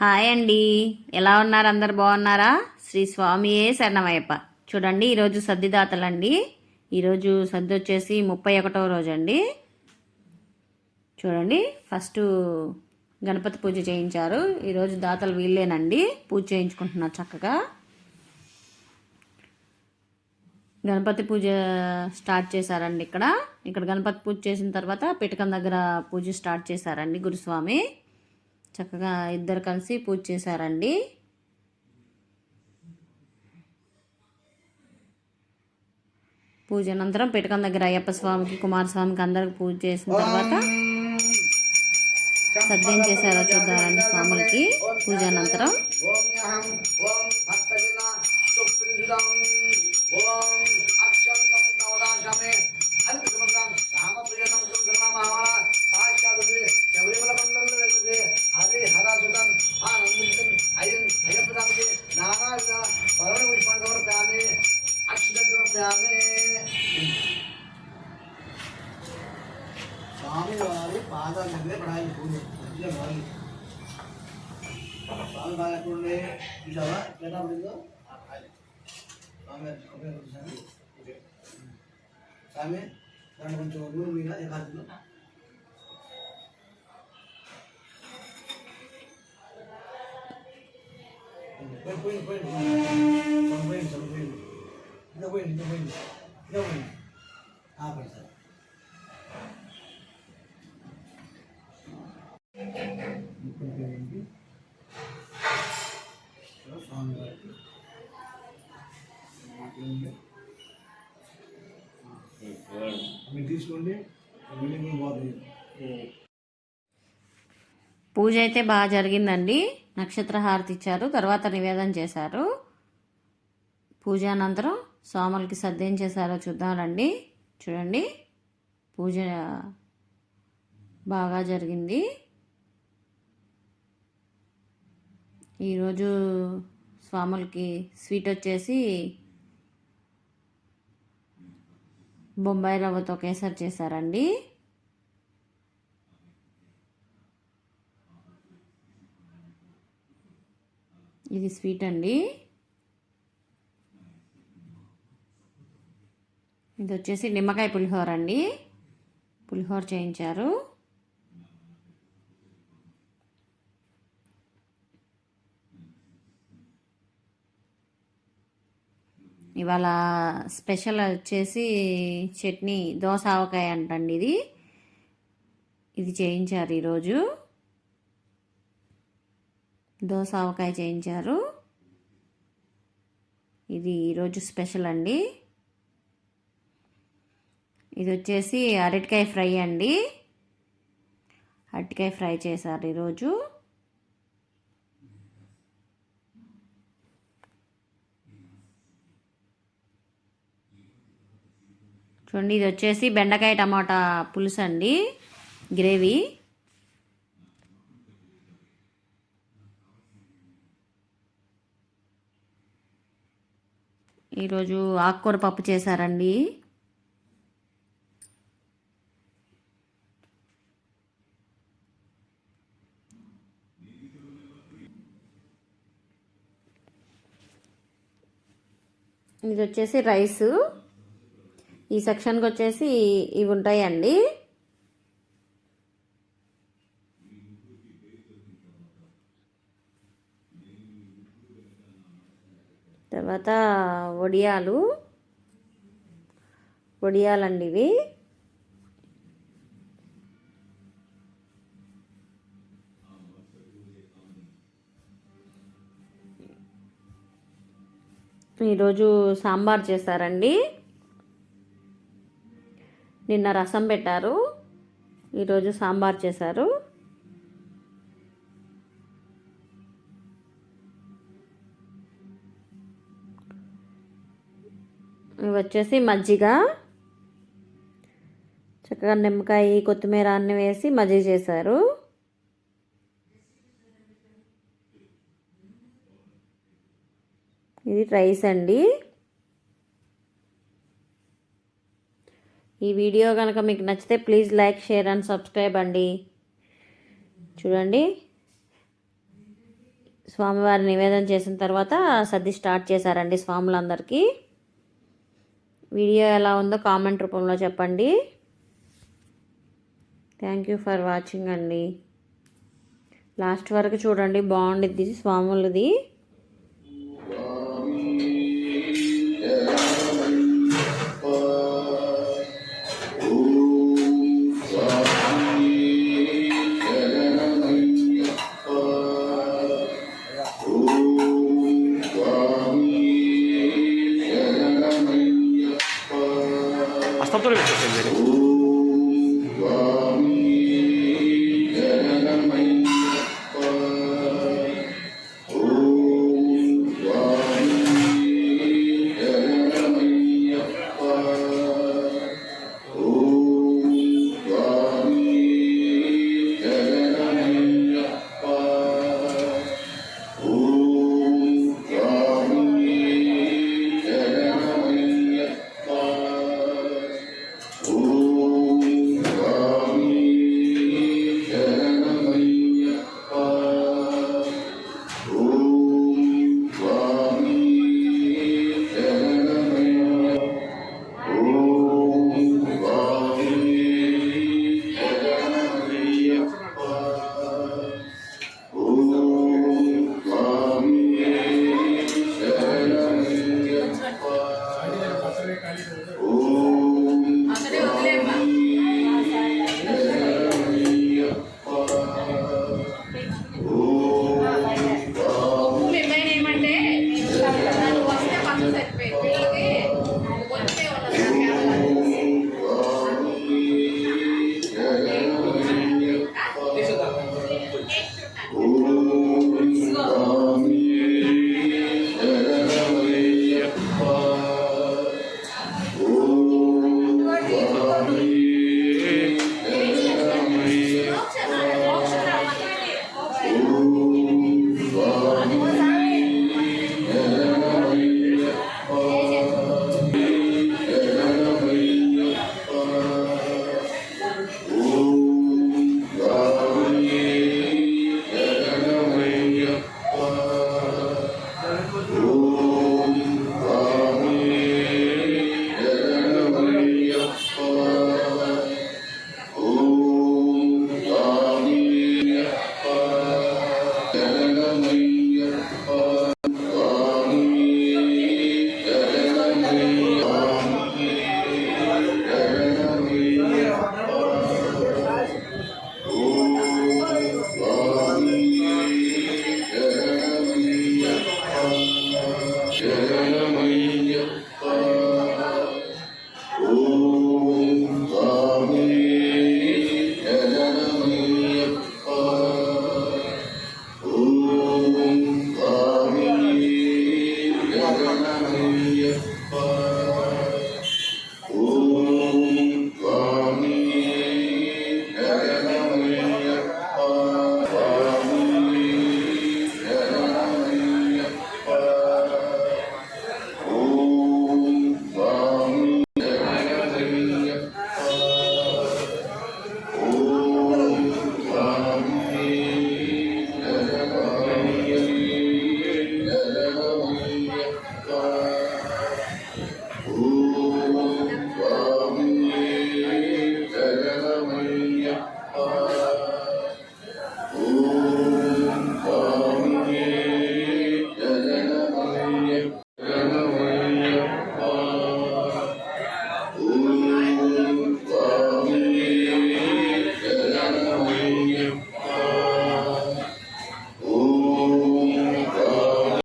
Hi అండి. ఎలా ఉన్నారు? అందరు బాగున్నారా? శ్రీ స్వామియే శరణమయ్యప్ప. చూడండి ఈరోజు సర్దిదాతలండి ఈరోజు సర్ది వచ్చేసి ముప్పై ఒకటవ రోజు అండి చూడండి ఫస్ట్ గణపతి పూజ చేయించారు. ఈరోజు దాతలు వీళ్ళేనండి. పూజ చేయించుకుంటున్నారు చక్కగా. గణపతి పూజ స్టార్ట్ చేశారండి ఇక్కడ. ఇక్కడ గణపతి పూజ చేసిన తర్వాత పిటకం దగ్గర పూజ స్టార్ట్ చేశారండి గురుస్వామి. చక్కగా ఇద్దరు కలిసి పూజ చేశారండి. పూజ అనంతరం పిటకం దగ్గర అయ్యప్ప స్వామికి కుమారస్వామికి అందరికి పూజ చేసిన తర్వాత సద్యం చేశారో చూద్దామండి స్వాములకి పూజ అనంతరం ఓం స్వామి వారి పాదాల దగ్గర పడాలి పూజ మధ్యలో పడాలి స్వామి బాగా ఎక్కడ ఉండే చూసావా ఎట్లా ఉండిందో స్వామి కొబ్బరి చూసాను స్వామి దాంట్లో కొంచెం నూనె మీద ఏకాదులు పోయి పోయి పోయి పోయింది సార్ పోయింది ఇంకా పోయింది ఇంకా పోయింది ఇంకా పోయింది పూజ అయితే బాగా జరిగిందండి. నక్షత్ర హారతి ఇచ్చారు. తర్వాత నివేదన చేశారు. పూజ అనంతరం స్వాములకి సద్యం చేశారో చూద్దామండి చూడండి. పూజ బాగా జరిగింది. ఈరోజు స్వాములకి స్వీట్ వచ్చేసి బొంబాయి రవ్వతో కేసరి చేశారండి. ఇది స్వీట్ అండి. ఇది వచ్చేసి నిమ్మకాయ పులిహోర అండి. పులిహోర చేయించారు. ఇవాళ స్పెషల్ వచ్చేసి చట్నీ దోస ఆవకాయ అంటండి ఇది. ఇది చేయించారు ఈరోజు. దోస ఆవకాయ చేయించారు. ఇది ఈరోజు స్పెషల్ అండి. ఇది వచ్చేసి అరటికాయ ఫ్రై అండి. అరటికాయ ఫ్రై చేశారు ఈరోజు. చూడండి ఇది వచ్చేసి బెండకాయ టమాటా పులుసు అండి. గ్రేవీ. ఈరోజు ఆకుకూర పప్పు చేశారండి. ఇది వచ్చేసి రైసు. ఈ సెక్షన్కి వచ్చేసి ఇవి ఉంటాయండి. తర్వాత వడియాలు. వడియాలండి ఇవి. ఈరోజు సాంబార్ చేశారండి. నిన్న రసం పెట్టారు. ఈరోజు సాంబార్ చేశారు. ఇవి వచ్చేసి మజ్జిగ. చక్కగా నిమ్మకాయ కొత్తిమీర అన్ని వేసి మజ్జిగ చేశారు. ఇది రైస్ అండి. ఈ వీడియో కనుక మీకు నచ్చితే please like share and subscribe అండి. చూడండి. స్వామివారి నివేదన చేసిన తర్వాత సర్ది స్టార్ట్ చేశారండి స్వాములందరికీ. వీడియో ఎలా ఉందో కామెంట్ రూపంలో చెప్పండి. థ్యాంక్ యూ ఫర్ వాచింగ్ అండి. లాస్ట్ వరకు చూడండి బాగుండిద్ది స్వాములది.